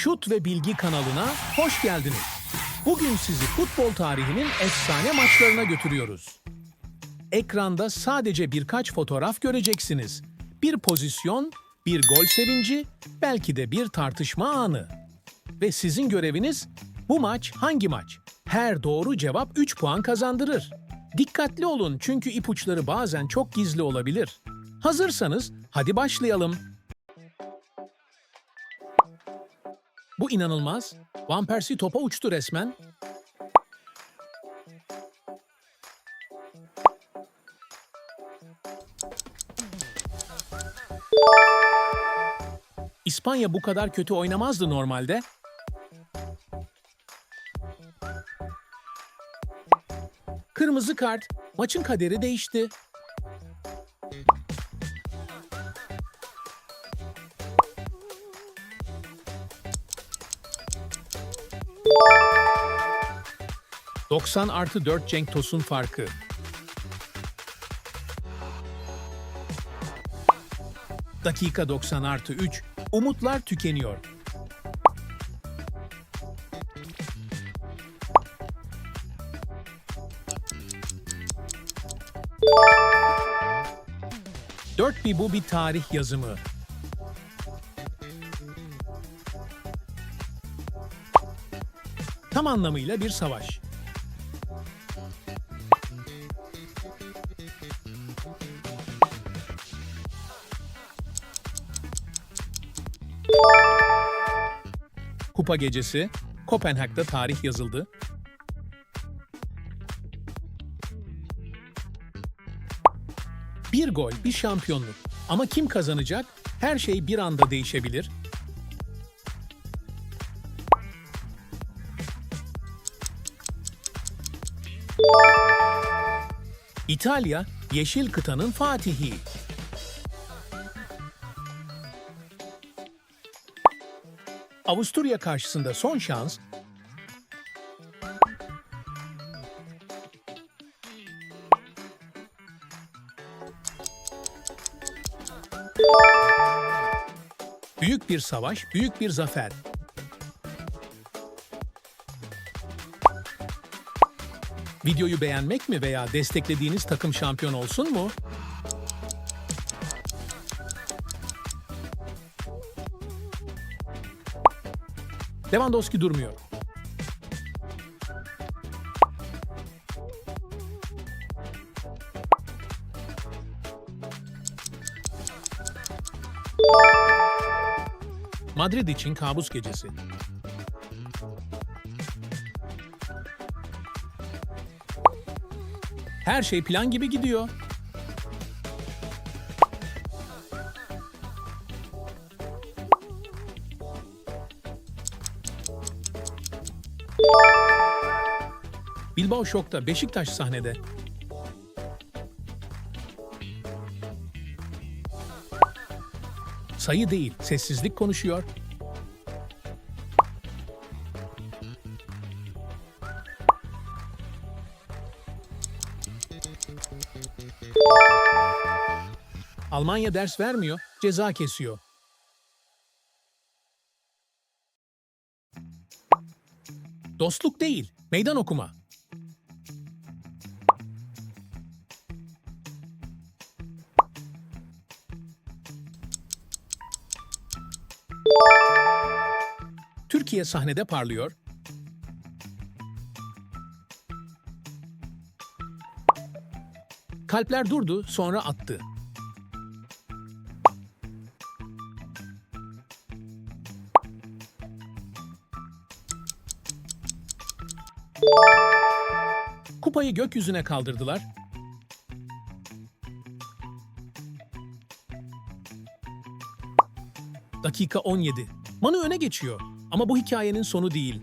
Şut ve Bilgi kanalına hoş geldiniz. Bugün sizi futbol tarihinin efsane maçlarına götürüyoruz. Ekranda sadece birkaç fotoğraf göreceksiniz. Bir pozisyon, bir gol sevinci, belki de bir tartışma anı. Ve sizin göreviniz bu maç hangi maç? Her doğru cevap 3 puan kazandırır. Dikkatli olun çünkü ipuçları bazen çok gizli olabilir. Hazırsanız hadi başlayalım. Bu inanılmaz. Van Persie topa uçtu resmen. İspanya bu kadar kötü oynamazdı normalde. Kırmızı kart. Maçın kaderi değişti. ...90 artı 4 Cenk Tosun farkı. Dakika 90 artı 3. Umutlar tükeniyor. Dört bir bu bir tarih yazımı. Tam anlamıyla bir savaş. Kupa gecesi, Kopenhag'da tarih yazıldı. Bir gol, bir şampiyonluk. Ama kim kazanacak? Her şey bir anda değişebilir. İtalya, yeşil kıtanın fatihi. Avusturya karşısında son şans Büyük bir savaş, büyük bir zafer. Videoyu beğenmek mi veya desteklediğiniz takım şampiyon olsun mu? Lewandowski durmuyor. Madrid için kabus gecesi. Her şey plan gibi gidiyor. Bilbao şokta, Beşiktaş sahnede. Sayı değil, sessizlik konuşuyor. Almanya ders vermiyor, ceza kesiyor. Dostluk değil, meydan okuma. Türkiye sahnede parlıyor. Kalpler durdu, sonra attı. Kupayı gökyüzüne kaldırdılar. Dakika 17. Manu öne geçiyor. Ama bu hikayenin sonu değil.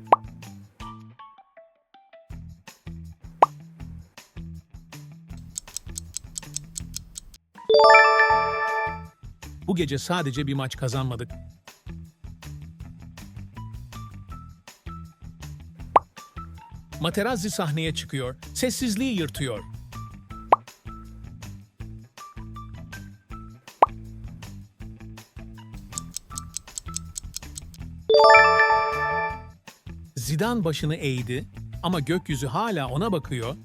Bu gece sadece bir maç kazanmadık. Materazzi sahneye çıkıyor, sessizliği yırtıyor. Zidane başını eğdi ama gökyüzü hala ona bakıyor.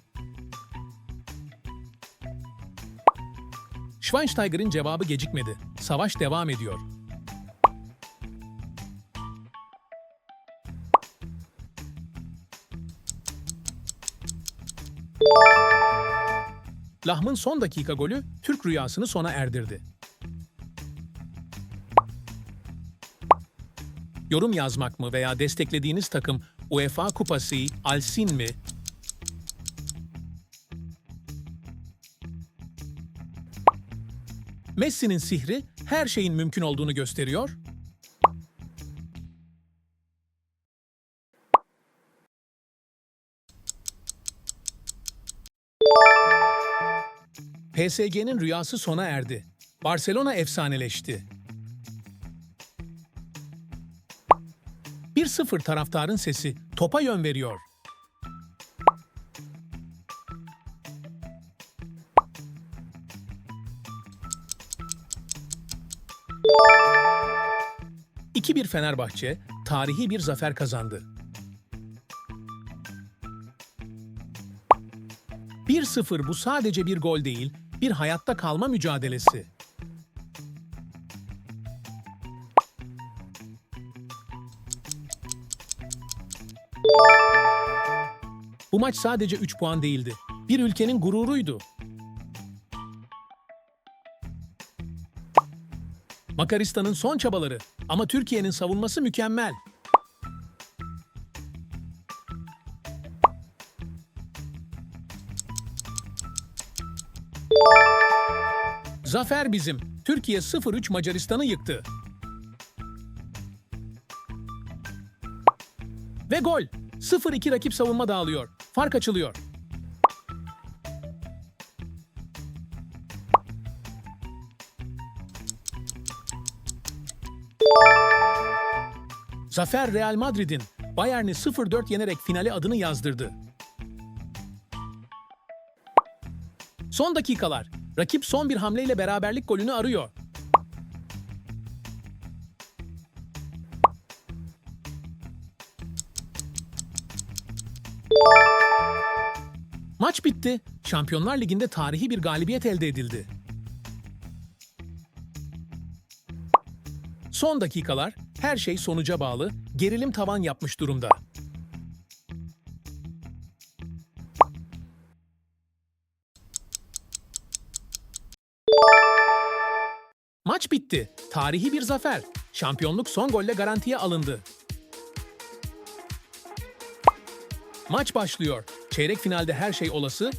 Schweinsteiger'in cevabı gecikmedi. Savaş devam ediyor. Lahm'ın son dakika golü Türk rüyasını sona erdirdi. Yorum yazmak mı veya desteklediğiniz takım UEFA Kupası, Alsin mi? Messi'nin sihri her şeyin mümkün olduğunu gösteriyor. PSG'nin rüyası sona erdi. Barcelona efsaneleşti. 1-0 taraftarın sesi topa yön veriyor. ...2-1 Fenerbahçe tarihi bir zafer kazandı. 1-0 bu sadece bir gol değil, bir hayatta kalma mücadelesi. Maç sadece 3 puan değildi. Bir ülkenin gururuydu. Makaristan'ın son çabaları ama Türkiye'nin savunması mükemmel. Zafer bizim. Türkiye 0-3 Macaristan'ı yıktı. Ve gol. 0-2 rakip savunma dağılıyor. Fark açılıyor. Zafer Real Madrid'in Bayern'i 0-4 yenerek finale adını yazdırdı. Son dakikalar. Rakip son bir hamleyle beraberlik golünü arıyor. Maç bitti. Şampiyonlar Ligi'nde tarihi bir galibiyet elde edildi. Son dakikalar, her şey sonuca bağlı, gerilim tavan yapmış durumda. Maç bitti. Tarihi bir zafer. Şampiyonluk son golle garantiye alındı. Maç başlıyor. Çeyrek finalde her şey olası.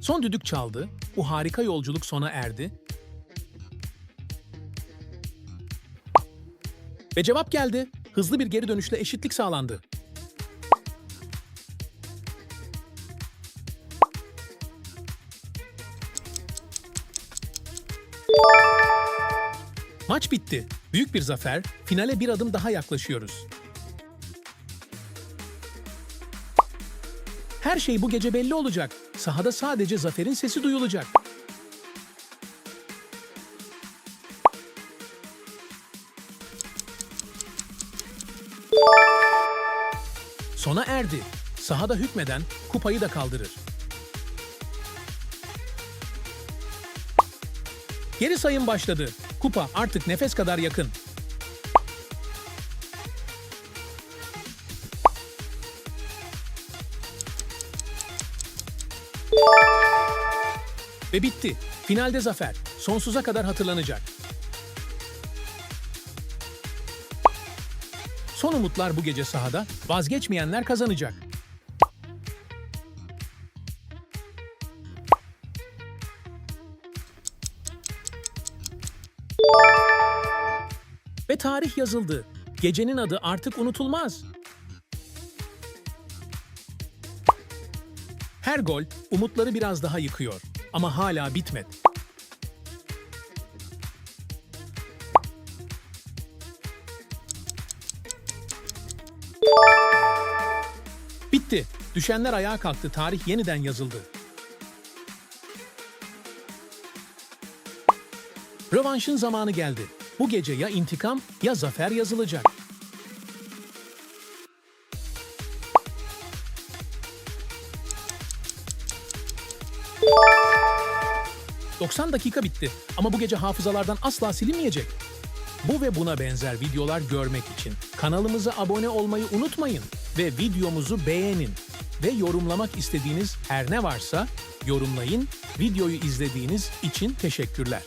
Son düdük çaldı. Bu harika yolculuk sona erdi. Ve cevap geldi. Hızlı bir geri dönüşle eşitlik sağlandı. Maç bitti. Büyük bir zafer. Finale bir adım daha yaklaşıyoruz. Her şey bu gece belli olacak. Sahada sadece zaferin sesi duyulacak. Sona erdi. Sahada hükmeden kupayı da kaldırır. Geri sayım başladı. Kupa artık nefes kadar yakın. Ve bitti. Finalde zafer. Sonsuza kadar hatırlanacak. Son umutlar bu gece sahada. Vazgeçmeyenler kazanacak. ve tarih yazıldı. Gecenin adı artık unutulmaz. Her gol umutları biraz daha yıkıyor ama hala bitmedi. Bitti. Düşenler ayağa kalktı, tarih yeniden yazıldı. Rövanşın zamanı geldi. Bu gece ya intikam ya zafer yazılacak. ...90 dakika bitti ama bu gece hafızalardan asla silinmeyecek. Bu ve buna benzer videolar görmek için kanalımıza abone olmayı unutmayın ve videomuzu beğenin ve yorumlamak istediğiniz her ne varsa yorumlayın. Videoyu izlediğiniz için teşekkürler.